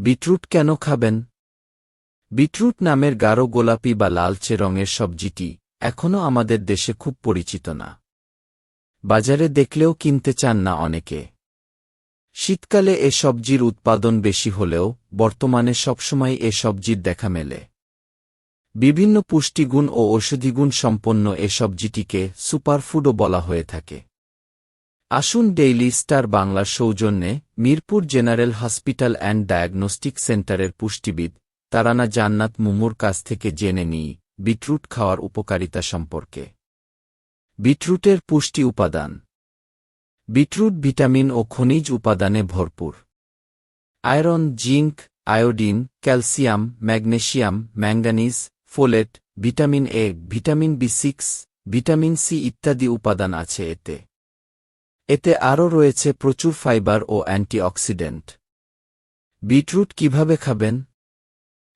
Beetroot কেন খাবেন? Beetroot নামের গাঢ় গোলাপি বা লালচে রঙের সবজিটি এখনও আমাদের দেশে খুব পরিচিত না। বাজারে দেখলেও কিনতে চান না অনেকে। শীতকালে এ সবজির উৎপাদন বেশি হলেও বর্তমানে সবসময় এ সবজির দেখা মেলে। বিভিন্ন পুষ্টিগুণ ও ঔষধিগুণ সম্পন্ন এ সবজিটিকে সুপারফুডও বলা হয়ে থাকে। আসুন ডেইলি স্টার বাংলার সৌজন্যে Mirpur general hospital and diagnostic সেন্টারের পুষ্টিবিদ তারানা জান্নাত মুমুর কাছ থেকে জেনে নিই বিটরুট খাওয়ার উপকারিতা সম্পর্কে। বিটরুটের পুষ্টি উপাদান। বিটরুট ভিটামিন ও খনিজ উপাদানে ভরপুর। Iron, zinc, iodine, calcium magnesium manganese, folate, vitamin A, vitamin B six, vitamin C ইত্যাদি উপাদান আছে এতে। এতে আরও রয়েছে প্রচুর ফাইবার ও অ্যান্টিঅক্সিডেন্ট। বিটরুট কীভাবে খাবেন?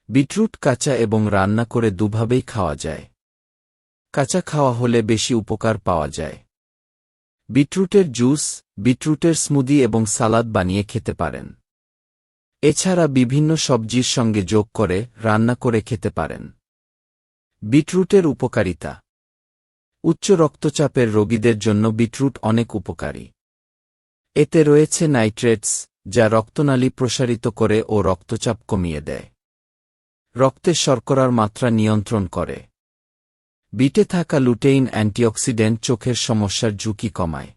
বিটরুট কাঁচা এবং রান্না করে দুভাবেই খাওয়া যায়। কাঁচা খাওয়া হলে বেশি উপকার পাওয়া যায়। বিটরুটের জুস, বিটরুটের স্মুদি এবং সালাদ বানিয়ে খেতে পারেন। এছাড়া বিভিন্ন সবজির সঙ্গে যোগ করে রান্না করে খেতে পারেন। বিটরুটের উপকারিতা উচ্চ রক্তচাপের রোগীদের জন্য বিটরুট অনেক উপকারী। এতে রয়েছে নাইট্রেটস, যা রক্তনালী প্রসারিত করে ও রক্তচাপ কমিয়ে দেয়। রক্তে শর্করার মাত্রা নিয়ন্ত্রণ করে। বিটে থাকা লুটেইন অ্যান্টিঅক্সিডেন্ট চোখের সমস্যার ঝুঁকি কমায়।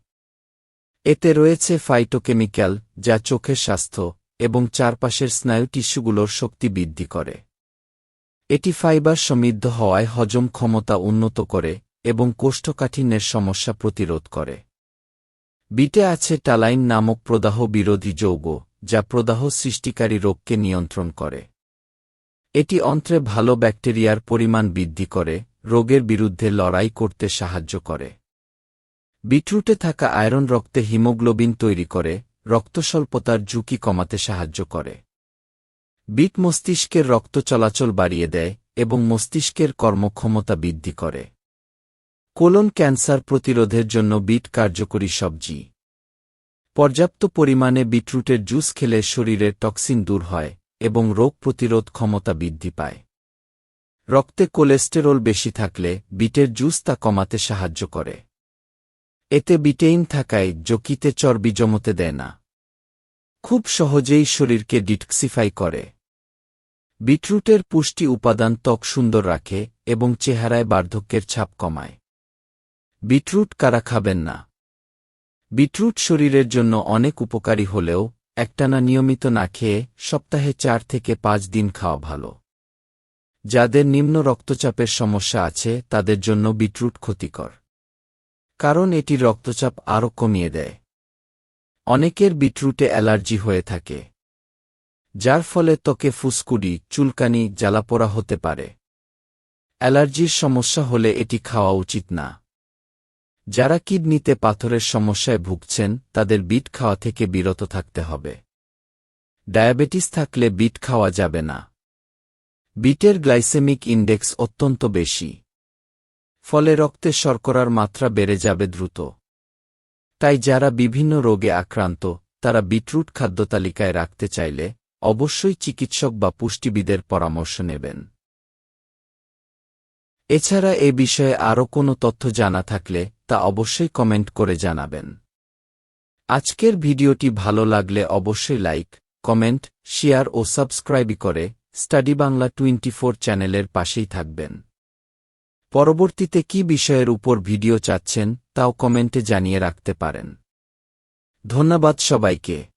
এতে রয়েছে ফাইটোকেমিক্যাল, যা চোখের স্বাস্থ্য এবং চারপাশের স্নায়ু টিস্যুগুলোর শক্তি বৃদ্ধি করে। এটি ফাইবার সমৃদ্ধ হওয়ায় হজম ক্ষমতা উন্নত করে এবং কোষ্ঠকাঠিন্যের সমস্যা প্রতিরোধ করে। বিটে আছে টালাইন নামক প্রদাহ বিরোধী যৌগ, যা প্রদাহ সৃষ্টিকারী রোগকে নিয়ন্ত্রণ করে। এটি অন্ত্রে ভালো ব্যাকটেরিয়ার পরিমাণ বৃদ্ধি করে, রোগের বিরুদ্ধে লড়াই করতে সাহায্য করে। বিটরুটে থাকা আয়রন রক্তে হিমোগ্লোবিন তৈরি করে, রক্তস্বল্পতার ঝুঁকি কমাতে সাহায্য করে। বিট মস্তিষ্কের রক্ত চলাচল বাড়িয়ে দেয় এবং মস্তিষ্কের কর্মক্ষমতা বৃদ্ধি করে। কোলন ক্যান্সার প্রতিরোধের জন্য বিট কার্যকরী সবজি। পর্যাপ্ত পরিমাণে বিটরুটের জুস খেলে শরীরের টক্সিন দূর হয় এবং রোগ প্রতিরোধ ক্ষমতা বৃদ্ধি পায়। রক্তে কোলেস্টেরল বেশি থাকলে বিটের জুস তা কমাতে সাহায্য করে। এতে বিটেইন থাকায় জকিতে চর্বি জমতে দেয় না। খুব সহজেই শরীরকে ডিটক্সিফাই করে। বিটরুটের পুষ্টি উপাদান ত্বক সুন্দর রাখে এবং চেহারায় বার্ধক্যের ছাপ কমায়। বিটরুট কারা খাবেন না? বিটরুট শরীরের জন্য অনেক উপকারী হলেও, একটানা নিয়মিত না খেয়ে সপ্তাহে চার থেকে পাঁচ দিন খাওয়া ভালো। যাদের নিম্ন রক্তচাপের সমস্যা আছে, তাদের জন্য বিটরুট ক্ষতিকর। কারণ এটি রক্তচাপ আরও কমিয়ে দেয়। অনেকের বিটরুটে অ্যালার্জি হয়ে থাকে। যার ফলে ত্বকে ফুসকুডি, চুলকানি, জ্বালাপোড়া হতে পারে। অ্যালার্জির সমস্যা হলে এটি খাওয়া উচিত না। যারা কিডনিতে পাথরের সমস্যায় ভুগছেন, তাদের বিট খাওয়া থেকে বিরত থাকতে হবে। ডায়াবেটিস থাকলে বিট খাওয়া যাবে না। বিটের গ্লাইসেমিক ইন্ডেক্স অত্যন্ত বেশি। ফলে রক্তে শর্করার মাত্রা বেড়ে যাবে দ্রুত। তাই যারা বিভিন্ন রোগে আক্রান্ত, তারা বিটরুট খাদ্যতালিকায় রাখতে চাইলে অবশ্যই চিকিৎসক বা পুষ্টিবিদের পরামর্শ নেবেন। এছাড়া এ বিষয়ে আরও কোনো তথ্য জানা থাকলে তা অবশ্যই কমেন্ট করে জানাবেন। আজকের ভিডিওটি ভালো লাগলে অবশ্যই লাইক, কমেন্ট, শেয়ার ও সাবস্ক্রাইব করে স্টাডি বাংলা টোয়েন্টি চ্যানেলের পাশেই থাকবেন। পরবর্তীতে কি বিষয়ের উপর ভিডিও চাচ্ছেন তাও কমেন্টে জানিয়ে রাখতে পারেন। ধন্যবাদ সবাইকে।